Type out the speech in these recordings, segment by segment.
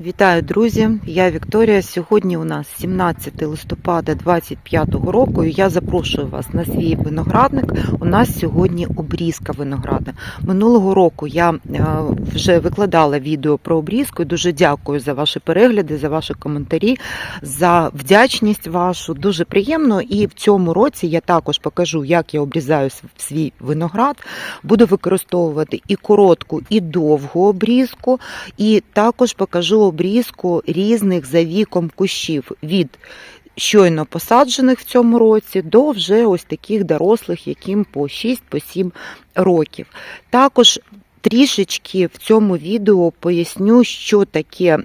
Вітаю, друзі! Я Вікторія. Сьогодні у нас 17 листопада 2025 року. і Я запрошую вас на свій виноградник. У нас сьогодні обрізка винограда. Минулого року я е, вже викладала відео про обрізку. Дуже дякую за ваші перегляди, за ваші коментарі, за вдячність вашу. Дуже приємно. І в цьому році я також покажу, як я обрізаю свій виноград. Буду використовувати і коротку, і довгу обрізку, і також покажу обрізку різних за віком кущів від щойно посаджених в цьому році до вже ось таких дорослих, яким по 6-7 років. Також трішечки в цьому відео поясню, що таке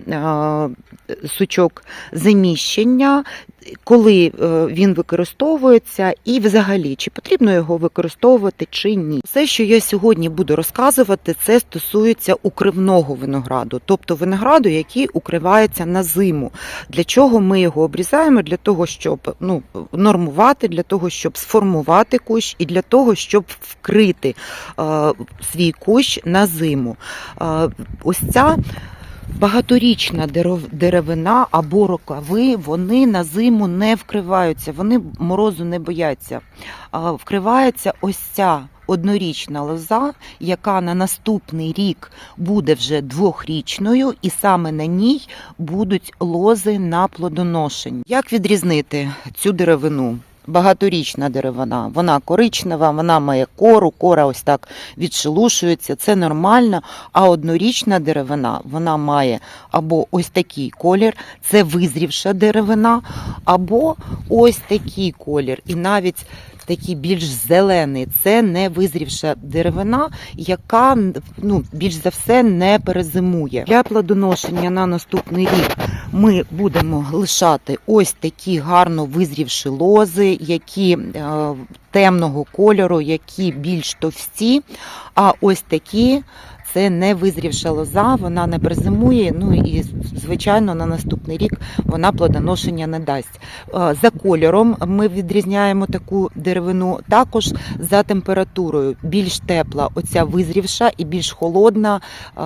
сучок заміщення, коли е, він використовується, і взагалі, чи потрібно його використовувати чи ні. Все, що я сьогодні буду розказувати, це стосується укривного винограду, тобто винограду, який укривається на зиму. Для чого ми його обрізаємо? Для того, щоб ну, нормувати, для того, щоб сформувати кущ, і для того, щоб вкрити е, свій кущ на зиму. Е, ось ця. Багаторічна дерев- деревина або рукави, вони на зиму не вкриваються, вони морозу не бояться. Вкривається ось ця однорічна лоза, яка на наступний рік буде вже двохрічною, і саме на ній будуть лози на плодоношення. Як відрізнити цю деревину? Багаторічна деревина, вона коричнева, вона має кору, кора ось так відшелушується, це нормально. А однорічна деревина вона має або ось такий колір, це визрівша деревина, або ось такий колір. І навіть такий більш зелений, це не визрівша деревина, яка ну, більш за все не перезимує. Для плодоношення на наступний рік ми будемо лишати ось такі гарно визрівші лози, які е, темного кольору, які більш товсті. А ось такі це не визрівша лоза, вона не перезимує. Ну і звичайно на наступний рік вона плодоношення не дасть. Е, За кольором ми відрізняємо таку деревину, також за температурою. Більш тепла, оця визрівша, і більш холодна, е,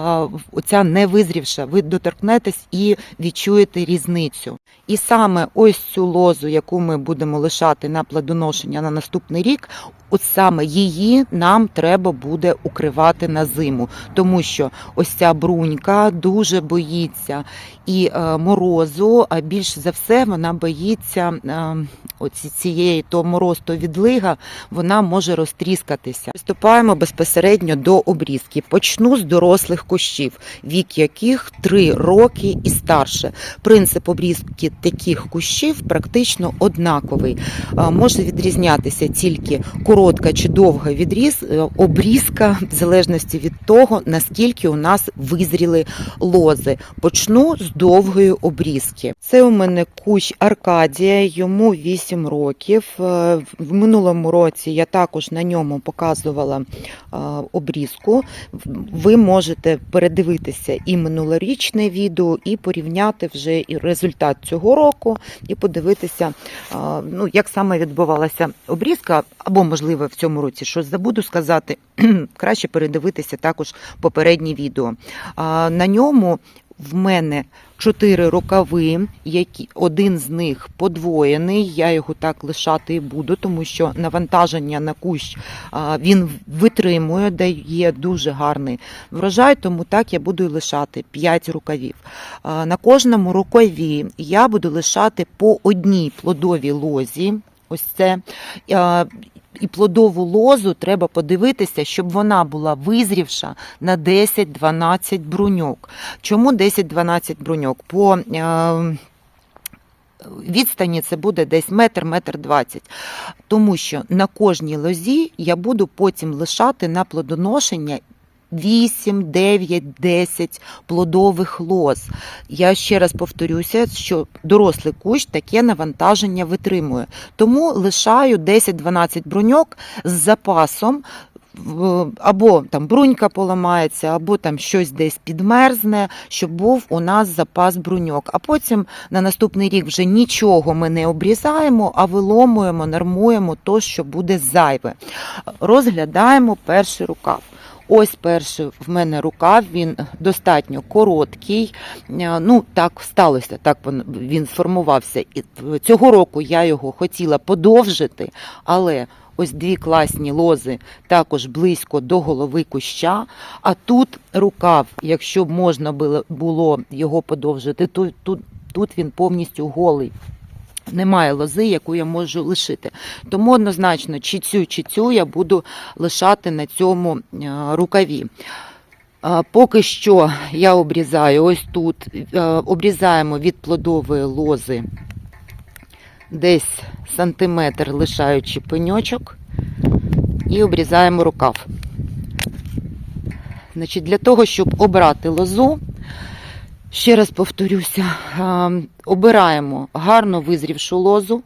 оця не визрівша. Ви доторкнетесь і відчуєте різницю. І саме ось цю лозу, яку ми будемо лишати на плодоношення на наступний рік, от саме її нам треба буде укривати на зиму, тому що ось ця брунька дуже боїться і е, морозу, а більш за все вона боїться е, оці цієї то мороз, то відлига, вона може розтріскатися. Приступаємо безпосередньо до обрізки. Почну з дорослих кущів, вік яких 3 роки і старше. Принцип обрізки таких кущів практично однаковий. Може відрізнятися тільки коротка чи довга відріз, е, обрізка, в залежності від того, наскільки у нас визріли лози. Почну з довгої обрізки. Це у мене кущ Аркадія, йому 8 років. Е, В минулому році я також на ньому показувала е, обрізку. Ви можете передивитися і минулорічне відео, і порівняти вже результат цього року, і подивитися, е, ну, як саме відбувалася обрізка, або, можливо, в цьому році щось забуду сказати. Краще передивитися також попереднє відео. На ньому в мене чотири рукави, які один з них подвоєний. Я його так лишати і буду, тому що навантаження на кущ він витримує, дає дуже гарний врожай, тому так я буду лишати 5 рукавів. На кожному рукаві я буду лишати по одній плодовій лозі. Ось це. І плодову лозу треба подивитися, щоб вона була визрівша на 10-12 бруньок. Чому 10-12 бруньок? По е, відстані це буде десь метр, метр двадцять. Тому що на кожній лозі я буду потім лишати на плодоношення 8, 9, 10 плодових лоз. Я ще раз повторюся, що дорослий кущ таке навантаження витримує. Тому лишаю 10-12 бруньок з запасом. Або там брунька поламається, або там щось десь підмерзне, щоб був у нас запас бруньок. А потім на наступний рік вже нічого ми не обрізаємо, а виломуємо, нормуємо то, що буде зайве. Розглядаємо перший рукав. Ось перший в мене рукав, він достатньо короткий. Е, Ну, так сталося, так він- сформувався. І цього року я його хотіла подовжити, але ось дві класні лози також близько до голови куща. А тут рукав, якщо б можна було його подовжити, то тут, тут він повністю голий. Немає лози, яку я можу лишити. Тому однозначно, чи цю, чи цю я буду лишати на цьому е, рукаві. Поки що я обрізаю ось тут, е, обрізаємо від плодової лози десь сантиметр, лишаючи пеньочок, і обрізаємо рукав. Значить, для того, щоб обрати лозу, ще раз повторюся, обираємо гарно визрівшу лозу,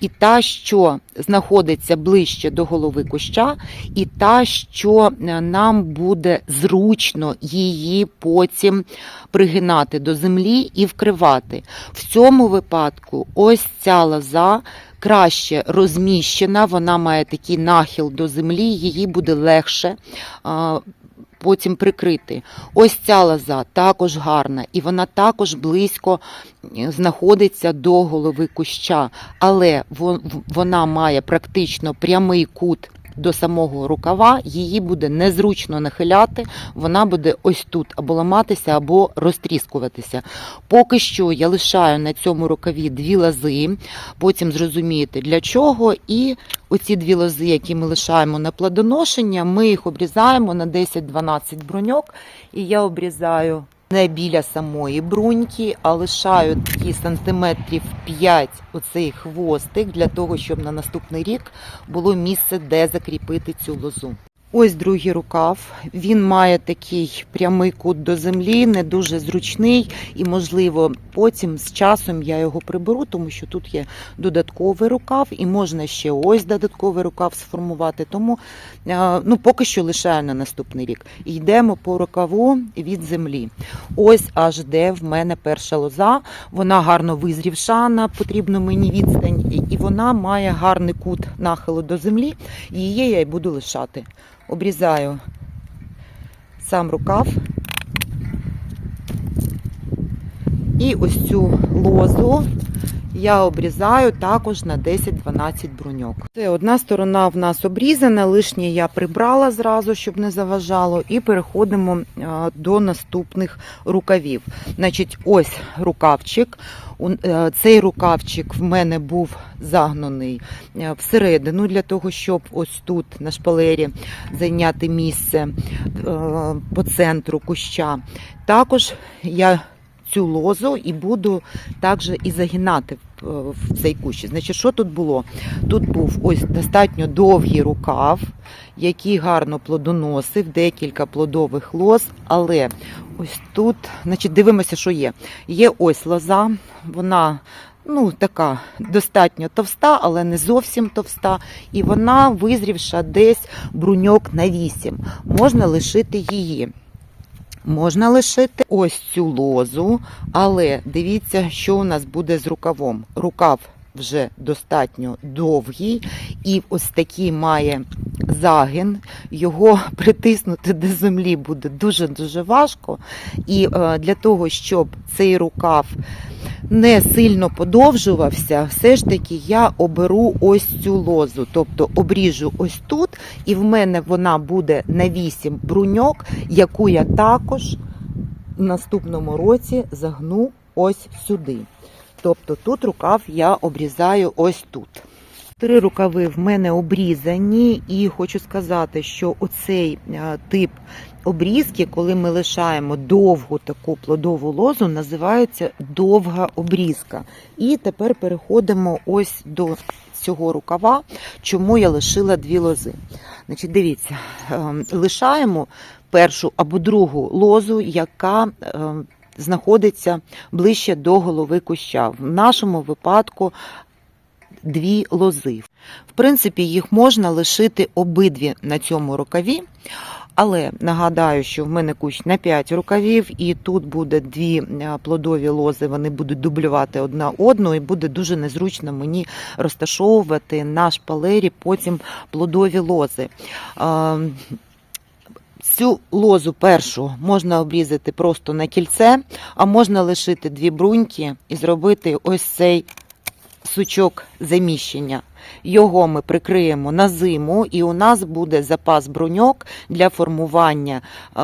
і та, що знаходиться ближче до голови куща, і та, що е, нам буде зручно її потім пригинати до землі і вкривати. В цьому випадку ось ця лоза краще розміщена, вона має такий нахил до землі, її буде легше. Потім прикрити. Ось ця лоза також гарна, і вона також близько е, знаходиться до голови куща, але вона має практично прямий кут до самого рукава, її буде незручно нахиляти, вона буде ось тут або ламатися, або розтріскуватися. Поки що я лишаю на цьому рукаві дві лози, потім зрозумієте для чого. І оці дві лози, які ми лишаємо на плодоношення, ми їх обрізаємо на 10-12 бруньок, і я обрізаю. Не біля самої бруньки, а лишаю такі сантиметрів 5 оцей хвостик для того, щоб на наступний рік було місце, де закріпити цю лозу. Ось другий рукав. Він має такий прямий кут до землі, не дуже зручний, і, можливо, потім з часом я його приберу, тому що тут є додатковий рукав, і можна ще ось додатковий рукав сформувати. Тому е, ну, поки що лишаю на наступний рік. Йдемо по рукаву від землі. Ось аж де в мене перша лоза. Вона гарно визрівша на потрібну мені відстань, і- вона має гарний кут нахилу до землі. Її я й буду лишати. Обрізаю сам рукав. І ось цю лозу я обрізаю також на 10-12 бруньок. Це одна сторона в нас обрізана, лишнє я прибрала зразу, щоб не заважало, і переходимо до наступних рукавів. Значить, ось рукавчик. Е, Цей рукавчик в мене був загнаний е, всередину для того, щоб ось тут на шпалері зайняти місце е, по центру куща. Також я цю лозу і буду також і загинати в- в цей кущ. Значить, що тут було? Тут був ось достатньо довгий рукав, який гарно плодоносив, декілька плодових лоз, але ось тут, значить, дивимося, що є. Є ось лоза, вона. Ну, така достатньо товста, але не зовсім товста. І вона визрівша десь бруньок на 8. Можна лишити її. Можна лишити ось цю лозу, але дивіться, що у нас буде з рукавом. Рукав вже достатньо довгий, і ось такий має загин. Його притиснути до землі буде дуже-дуже важко. І е, для того, щоб цей рукав не сильно подовжувався, все ж таки я оберу ось цю лозу. Тобто обріжу ось тут, і в мене вона буде на 8 бруньок, яку я також в наступному році загну ось сюди. Тобто тут рукав я обрізаю ось тут. Три рукави в мене обрізані, і хочу сказати, що оцей е, тип обрізки, коли ми лишаємо довгу таку плодову лозу, називається довга обрізка. І тепер переходимо ось до цього рукава, чому я лишила дві лози. Значить, дивіться, е, лишаємо першу або другу лозу, яка е, знаходиться ближче до голови куща. В нашому випадку дві лози. В принципі, їх можна лишити обидві на цьому рукаві. Але нагадаю, що в мене кущ на 5 рукавів, і тут буде дві е, плодові лози, вони будуть дублювати одна одну, і буде дуже незручно мені розташовувати на шпалері потім плодові лози. Е, Цю лозу першу можна обрізати просто на кільце, а можна лишити дві бруньки і зробити ось цей сучок заміщення. Його ми прикриємо на зиму, і у нас буде запас бруньок для формування е,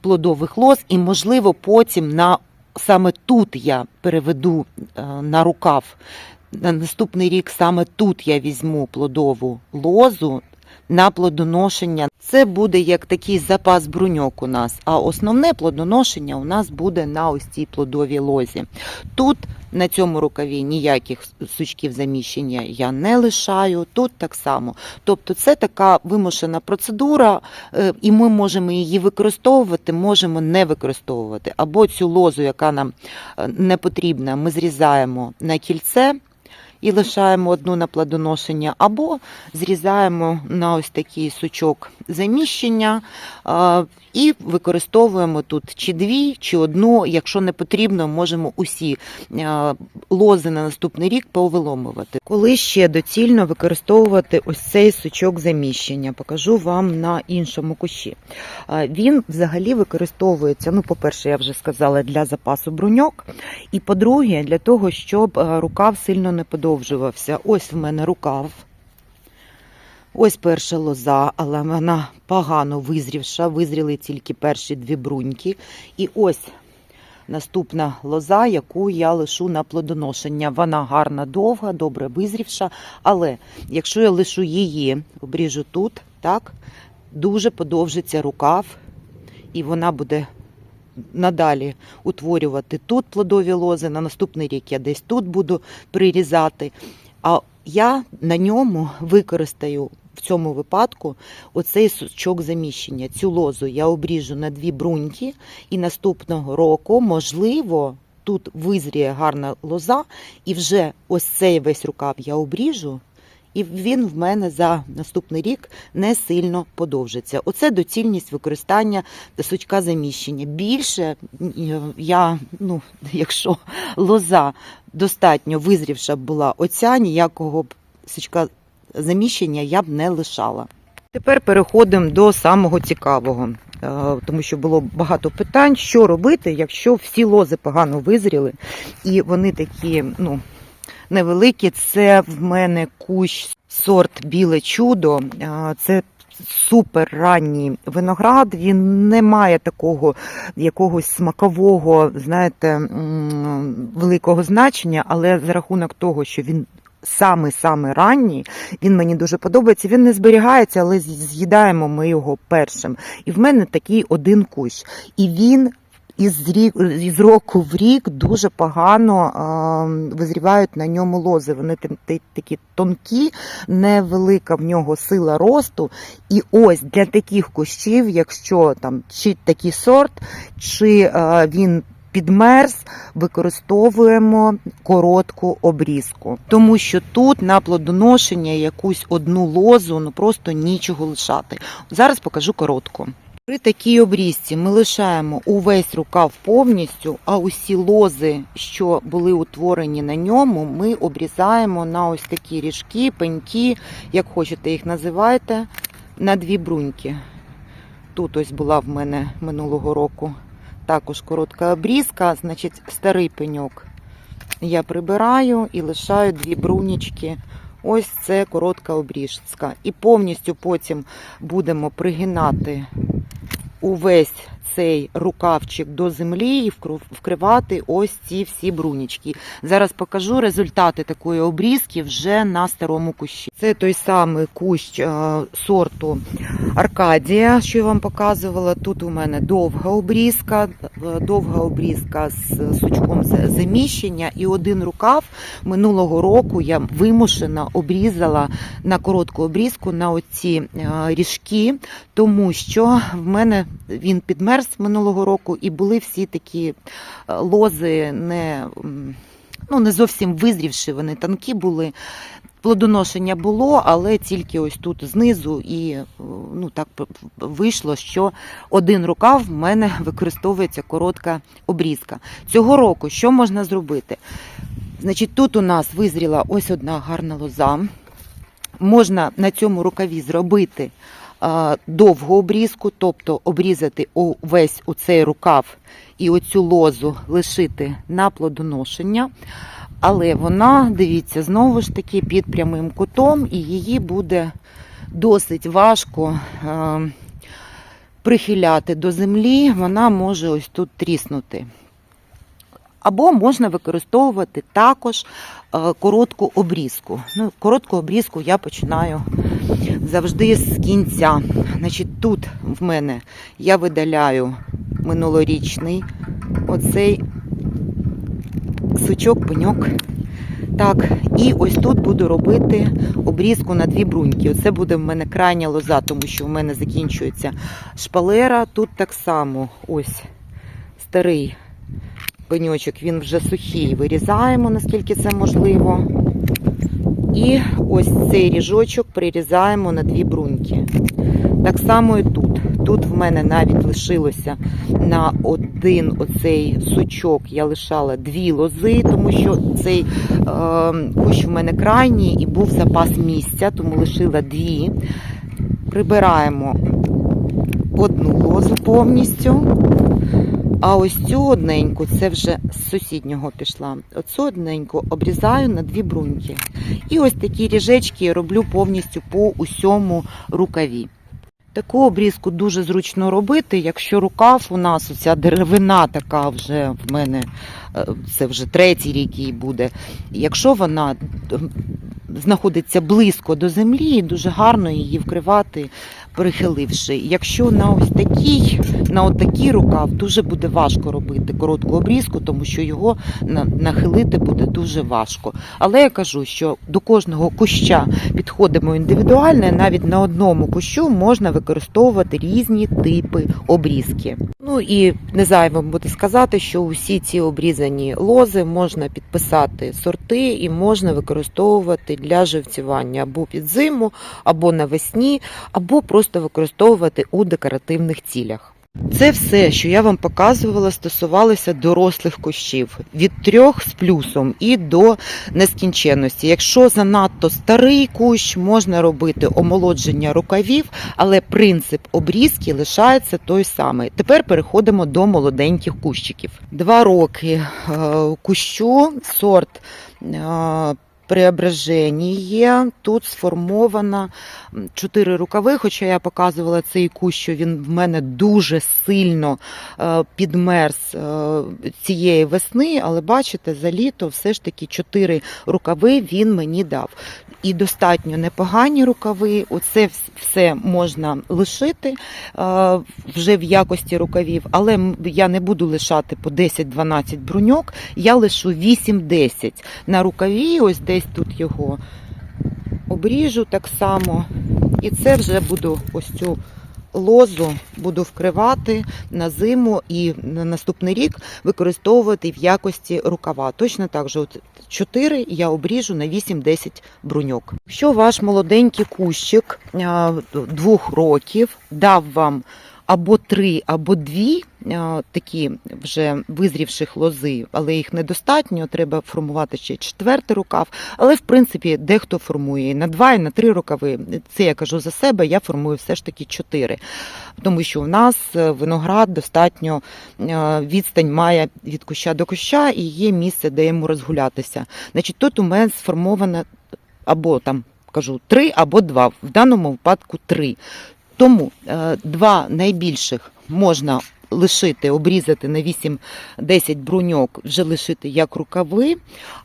плодових лоз, і, можливо, потім на саме тут я переведу е, на рукав. На наступний рік саме тут я візьму плодову лозу на плодоношення. Це буде як такий запас бруньок у нас, а основне плодоношення у нас буде на ось цій плодовій лозі. Тут на цьому рукаві ніяких сучків заміщення я не лишаю. Тут так само. Тобто, це така вимушена процедура, е, і ми можемо її використовувати, можемо не використовувати. Або цю лозу, яка нам е, не потрібна, ми зрізаємо на кільце. І лишаємо одну на плодоношення, або зрізаємо на ось такий сучок заміщення і використовуємо тут чи дві, чи одну. Якщо не потрібно, можемо усі лози на наступний рік повиломувати. Коли ще доцільно використовувати ось цей сучок заміщення, покажу вам на іншому кущі. Він взагалі використовується, ну, по-перше, я вже сказала, для запасу бруньок. І по-друге, для того, щоб рукав сильно не подовжувався. Ось в мене рукав. Ось перша лоза, але вона погано визрівша, визріли тільки перші дві бруньки. І ось наступна лоза, яку я лишу на плодоношення. Вона гарна, довга, добре визрівша. Але якщо я лишу її, обріжу тут, так, дуже подовжиться рукав, і вона буде надалі утворювати тут плодові лози. На наступний рік я десь тут буду прирізати. А я на ньому використаю в цьому випадку оцей сучок заміщення. Цю лозу я обріжу на дві бруньки, і наступного року, можливо, тут визріє гарна лоза, і вже ось цей весь рукав я обріжу. І він в мене за наступний рік не сильно подовжиться. Оце доцільність використання сучка заміщення. Більше е, я, ну, якщо лоза достатньо визрівша була оця, ніякого сучка заміщення я б не лишала. Тепер переходимо до самого цікавого, е, тому що було багато питань, що робити, якщо всі лози погано визріли, і вони такі, ну. Невеликі, це в мене кущ сорт біле чудо. Це супер ранній виноград. Він не має такого якогось смакового, знаєте, великого значення, але за рахунок того, що він саме-саме ранній, він мені дуже подобається. Він не зберігається, але з'їдаємо ми його першим. І в мене такий один кущ. І він із, рік, із року в рік дуже погано а, визрівають на ньому лози. Вони та- та- такі тонкі, невелика в нього сила росту. І ось для таких кущів, якщо там чи такий сорт, чи а, він підмерз, використовуємо коротку обрізку. Тому що тут на плодоношення якусь одну лозу ну просто нічого лишати. Зараз покажу коротку. При такій обрізці ми лишаємо увесь рукав повністю, а усі лози, що були утворені на ньому, ми обрізаємо на ось такі ріжки, пеньки, як хочете їх називайте, на дві бруньки. Тут ось була в мене минулого року також коротка обрізка, значить старий пеньок я прибираю і лишаю дві брунічки. Ось це коротка обріжка. І повністю потім будемо пригинати увесь цей рукавчик до землі і вкривати ось ці всі брунічки. Зараз покажу результати такої обрізки вже на старому кущі. Це той самий кущ е, сорту Аркадія, що я вам показувала. Тут у мене довга обрізка, е, довга обрізка з сучком заміщення, і один рукав минулого року я вимушена обрізала на коротку обрізку на оці е, ріжки, тому що в мене він підмерз минулого року, і були всі такі е, лози не, ну, не зовсім визрівші, вони тонкі були. Плодоношення було, але тільки ось тут знизу, і е, ну так вийшло, що один рукав в мене використовується коротка обрізка. Цього року що можна зробити? Значить, тут у нас визріла ось одна гарна лоза. Можна на цьому рукаві зробити довгу обрізку, тобто обрізати увесь у цей рукав і оцю лозу лишити на плодоношення. Але вона, дивіться, знову ж таки під прямим кутом, і її буде досить важко прихиляти до землі, вона може ось тут тріснути. Або можна використовувати також коротку обрізку. Ну, коротку обрізку я починаю завжди з кінця. Значить, тут в мене я видаляю минулорічний оцей сучок, пеньок. Так, і ось тут буду робити обрізку на дві бруньки. Оце буде в мене крайня лоза, тому що в мене закінчується шпалера. Тут так само ось старий пеньочок, він вже сухий. Вирізаємо, наскільки це можливо. І ось цей ріжочок прирізаємо на дві бруньки. Так само і тут. Тут в мене навіть лишилося на один оцей сучок, я лишала дві лози, тому що цей е, кущ в мене крайній і був запас місця, тому лишила дві. Прибираємо одну лозу повністю. А ось цю одненьку, це вже з сусіднього пішла. Оцю одненьку обрізаю на дві бруньки. І ось такі ріжечки роблю повністю по усьому рукаві. Таку обрізку дуже зручно робити, якщо рукав у нас оця деревина така вже в мене, е, це вже третій рік їй буде. Якщо вона знаходиться близько до землі, дуже гарно її вкривати, перехиливши. Якщо на ось такий, на от такий рукав дуже буде важко робити коротку обрізку, тому що його на- нахилити буде дуже важко. Але я кажу, що до кожного куща підходимо індивідуально, навіть на одному кущу можна використовувати різні типи обрізки. Ну і не зайвим буде сказати, що усі ці обрізані лози можна підписати сорти і можна використовувати для живцювання або під зиму, або навесні, або просто використовувати у декоративних цілях. Це все, що я вам показувала, стосувалося дорослих кущів від трьох з плюсом і до нескінченності. Якщо занадто старий кущ, можна робити омолодження рукавів, але принцип обрізки лишається той самий. Тепер переходимо до молоденьких кущиків. Два роки е, кущу, сорт. Преображення. Тут сформовано чотири рукави, хоча я показувала цей кущ, що він в мене дуже сильно е, підмерз е, цієї весни, але бачите, за літо все ж таки чотири рукави він мені дав. І достатньо непогані рукави. Оце все можна лишити е, вже в якості рукавів, але я не буду лишати по 10-12 бруньок, я лишу 8-10 на рукаві, ось десь тут його обріжу так само. І це вже буду ось цю лозу буду вкривати на зиму і на наступний рік використовувати в якості рукава. Точно так же, от 4 я обріжу на 8-10 бруньок. Якщо ваш молоденький кущик двох років дав вам або три, або дві такі вже визрівших лози, але їх недостатньо, треба формувати ще четвертий рукав. Але в принципі дехто формує і на два, і на три рукави. Це я кажу за себе, я формую все ж таки чотири. Тому що у нас е, виноград достатньо е, відстань має від куща до куща і є місце, де йому розгулятися. Значить, тут у мене сформовано або там кажу три, або два. В даному випадку три. Тому е, два найбільших можна лишити, обрізати на 8-10 бруньок, вже лишити як рукави,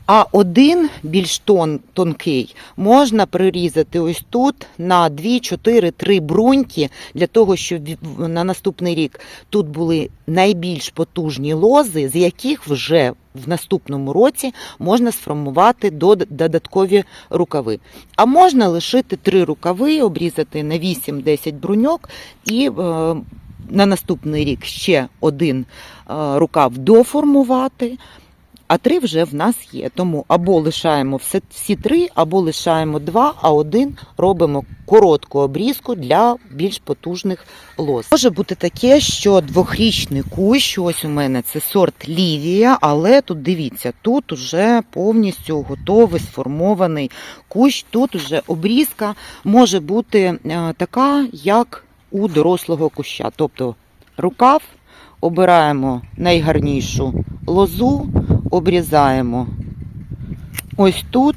а один більш тон, тонкий можна прирізати ось тут на 2, 4, 3 бруньки, для того, щоб на наступний рік тут були найбільш потужні лози, з яких вже в наступному році можна сформувати дод- додаткові рукави. А можна лишити три рукави, обрізати на 8-10 бруньок і е, на наступний рік ще один е, рукав доформувати. А три вже в нас є. Тому або лишаємо все, всі три, або лишаємо два, а один робимо коротку обрізку для більш потужних лоз. Може бути таке, що двохрічний кущ, ось у мене це сорт Лівія, але тут дивіться, тут уже повністю готовий сформований кущ. Тут уже обрізка може бути е, така, як у дорослого куща. Тобто рукав обираємо найгарнішу лозу, обрізаємо ось тут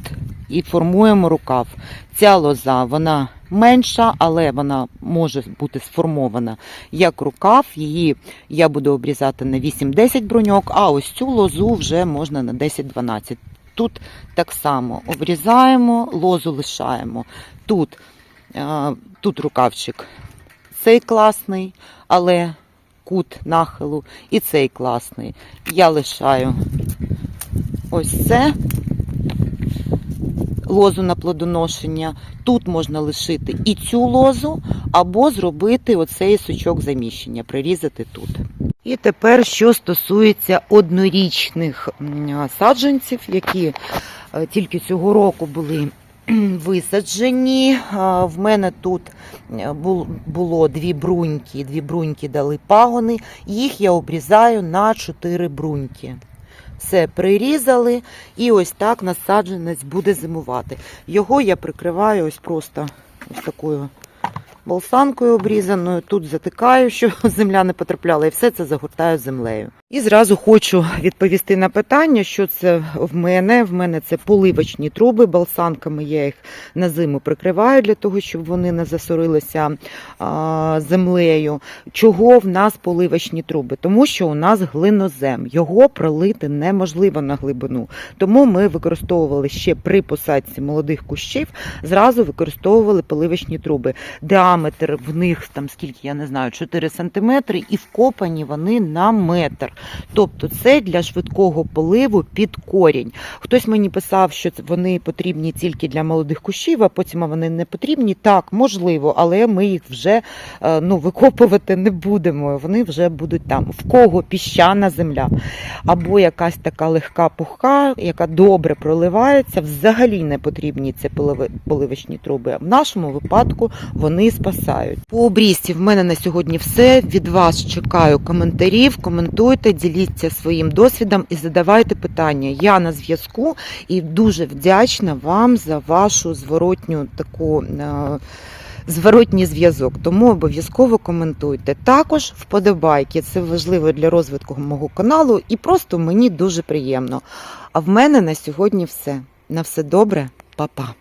і формуємо рукав. Ця лоза вона менша, але вона може бути сформована як рукав. Її я буду обрізати на 8-10 бруньок, а ось цю лозу вже можна на 10-12. Тут так само обрізаємо, лозу лишаємо. Тут, е, тут рукавчик цей класний, але кут нахилу і цей класний. Я лишаю ось це лозу на плодоношення. Тут можна лишити і цю лозу, або зробити оцей сучок заміщення, прирізати тут. І тепер, що стосується однорічних саджанців, які е, тільки цього року були висаджені. В мене тут е, було дві бруньки, дві бруньки дали пагони. Їх я обрізаю на чотири бруньки. Все прирізали, і ось так насадженець буде зимувати. Його я прикриваю ось просто ось такою болсанкою обрізаною. Тут затикаю, щоб земля не потрапляла, і все це загортаю землею. І зразу хочу відповісти на питання, що це в мене. В мене це поливочні труби. Болсанками я їх на зиму прикриваю для того, щоб вони не засорилися землею. Чого в нас поливочні труби? Тому що у нас глинозем. Його пролити неможливо на глибину. Тому ми використовували ще при посадці молодих кущів, зразу використовували поливочні труби. Діаметр в них там скільки, я не знаю, 4 см, і вкопані вони на метр. Тобто це для швидкого поливу під корінь. Хтось мені писав, що вони потрібні тільки для молодих кущів, а потім вони не потрібні. Так, можливо, але ми їх вже е, ну, викопувати не будемо. Вони вже будуть там. В кого піщана земля або якась така легка пухка, яка добре проливається, взагалі не потрібні ці поливочні труби. В нашому випадку вони спасають. По обрізці в мене на сьогодні все. Від вас чекаю коментарів. Коментуйте, діліться своїм досвідом і задавайте питання. Я на зв'язку і дуже вдячна вам за вашу зворотню таку. е, Зворотній зв'язок, тому обов'язково коментуйте. Також вподобайки, це важливо для розвитку мого каналу і просто мені дуже приємно. А в мене на сьогодні все. На все добре, па-па.